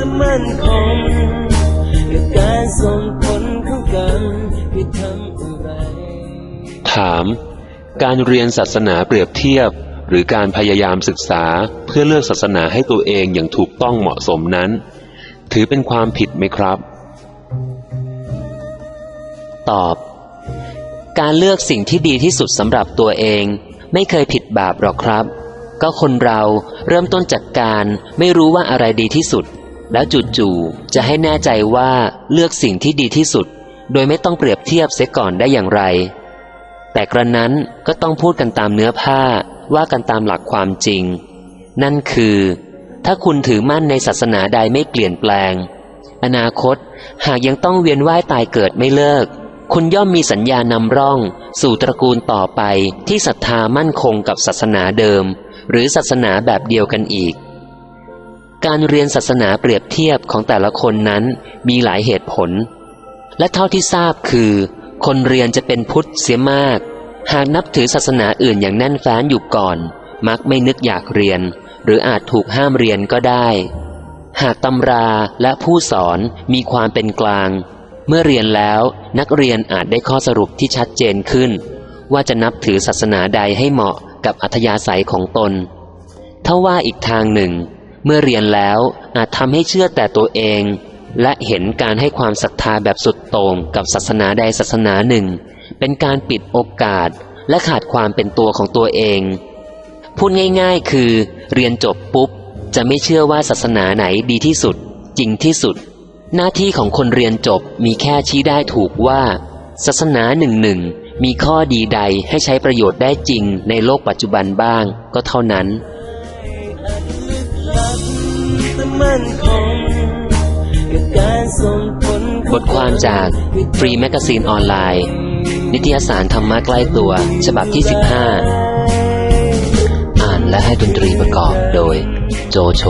แต่มันคงกับการส่งผลของกันให้ทำอะไร ถาม การเรียนศาสนาเปรียบเทียบ หรือการพยายามศึกษาเพื่อเลือกศาสนาให้ตัวเองอย่างถูกต้องเหมาะสมนั้น ถือเป็นความผิดไหมครับ ตอบ การเลือกสิ่งที่ดีที่สุดสำหรับตัวเอง ไม่เคยผิดบาปหรอกครับก็คนเราเริ่มต้นจากการไม่รู้ว่าอะไรดีที่สุด แล้วจู่ๆจะให้แน่ใจว่าเลือกสิ่งที่ดีที่สุด โดยไม่ต้องเปรียบเทียบเสียก่อนได้อย่างไร แต่กระนั้นก็ต้องพูดกันตามเนื้อผ้าว่ากันตามหลักความจริง นั่นคือ ถ้าคุณถือมั่นในศาสนาใดไม่เปลี่ยนแปลง อนาคตหากยังต้องเวียนว่ายตายเกิดไม่เลิก คุณย่อมมีสัญญานำร่อง สู่ตระกูลต่อไปที่ศรัทธามั่นคงกับศาสนาเดิม หรือศาสนาแบบเดียวกันอีก การเรียนศาสนาเปรียบเทียบของแต่ละคนนั้นมีหลายเหตุผล และเท่าที่ทราบคือ คนเรียนจะเป็นพุทธเสียมาก หากนับถือศาสนาอื่นอย่างแน่นแฟ้นอยู่ก่อน มักไม่นึกอยากเรียน หรืออาจถูกห้ามเรียนก็ได้ หากตำราและผู้สอนมีความเป็นกลาง เมื่อเรียนแล้วนักเรียนอาจได้ข้อสรุปที่ชัดเจนขึ้น ว่าจะนับถือศาสนาใดให้เหมาะกับอัธยาศัยของตนถ้าว่าอีกทางหนึ่ง เมื่อเรียนแล้วอาจทำให้เชื่อแต่ตัวเอง และเห็นการให้ความศรัทธาแบบสุดโต่งกับศาสนาใดศาสนาหนึ่ง เป็นการปิดโอกาสและขาดความเป็นตัวของตัวเอง พูดง่ายๆ คือ เรียนจบปุ๊บ จะไม่เชื่อว่าศาสนาไหนดีที่สุด จริงที่สุด หน้าที่ของคนเรียนจบมีแค่ชี้ได้ถูกว่า ศาสนาหนึ่งหนึ่งมีข้อดีใดให้ใช้ประโยชน์ได้จริงในโลกปัจจุบันบ้าง ก็เท่านั้น แต่มันคงกับการส่งผลของบทความจากฟรีแมกกาซีนออนไลน์ นิตยสารธรรมะใกล้ตัว ฉบับที่ 15 อ่านและให้ดนตรีประกอบโดย โจโฉ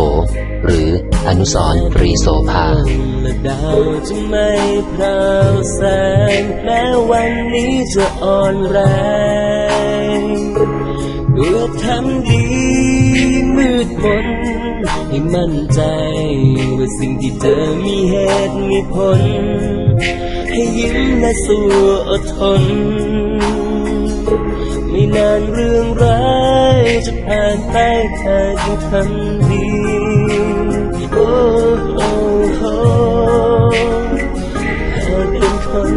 หรืออนุสรณ์ปรีโสภาและดาวจะไม่พราวแสงแม้วันนี้จะอ่อนแรงด้วยทำดีมืดมน ให้มั่นใจ ว่าสิ่งที่เธอมีเหตุมีผล ให้ยิ้มและสู้อดทน ไม่นานเรื่องร้ายจะผ่านไปเธอจะทำดีโอ้โอ้โอ้เธอเป็นคน